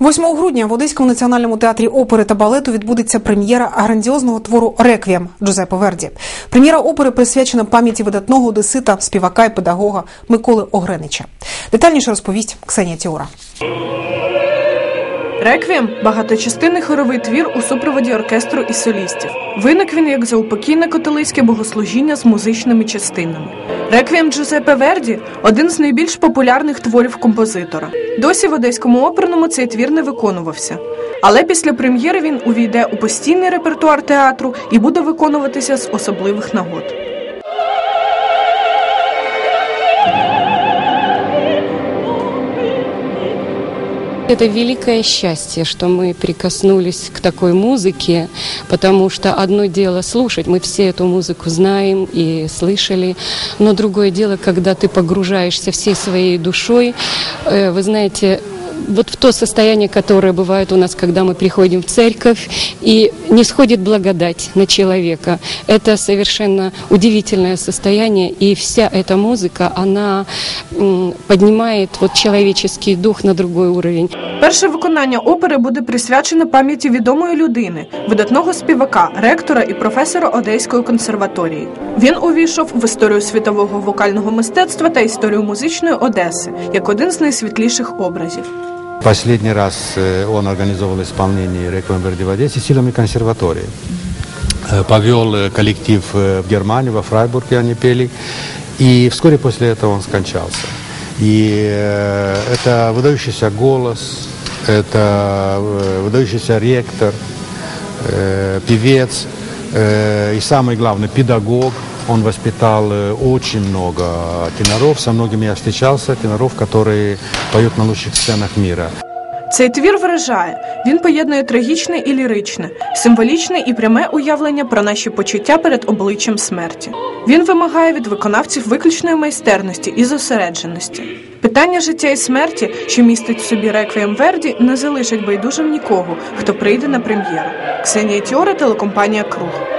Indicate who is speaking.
Speaker 1: 8 грудня в Одеському національному театрі опери та балету відбудеться прем'єра грандіозного твору Реквієм Джузеппе Верді. Прем'єра опери присвячена пам'яті видатного одесита, співака і педагога Миколи Огренича. Детальніше розповість Ксенія Тіора.
Speaker 2: Реквієм багаточастинний хоровий твір у супроводі оркестру і солістів. Виник він як заупокійне католицьке богослужіння з музичними частинами. Реквієм Джузеппе Верді один з найбільш популярних творів композитора. Досі в одеському оперному цей твір не виконувався. Але після прем'єри він увійде у постійний репертуар театру і буде виконуватися з особливих нагод.
Speaker 3: Это великое счастье, что мы прикоснулись к такой музыке, потому что одно дело слушать, мы все эту музыку знаем и слышали, но другое дело, когда ты погружаешься всей своей душой, э, вы знаете, вот в то состояние, которое бывает у нас, когда мы приходим в церковь, и не сходит благодать на человека. Это совершенно удивительное состояние, и вся эта музыка, она м, поднимает вот человеческий дух на другой уровень.
Speaker 2: Перше виконання опери буде присвячене пам'яті відомої людини, видатного співака, ректора і професора Одеської консерваторії. Він увійшов в історію світового вокального мистецтва та історію музичної Одеси як один з найсвітліших образів.
Speaker 4: Последний раз э, он организовал исполнение «Реквием Верди» в Одессе силами консерватории. Э, Повел э, коллектив в Германию, во Фрайбурге они пели. И вскоре после этого он скончался. И это выдающийся голос, это выдающийся ректор, певец и самый главный педагог. Он воспитал э, очень много теноров, со многими я встречался, теноров, которые поют на лучших сценах мира.
Speaker 2: Цей твір вражає. Він поєднує трагічне і ліричне, символічне і пряме уявлення про наші почуття перед обличчям смерті. Він вимагає від виконавців виключної майстерності і зосередженості. Питання життя і смерті, що містить в собі реквієм Верді, не залишить байдужим нікого, хто прийде на прем'єру. Ксенія Тіора, телекомпанія Круг.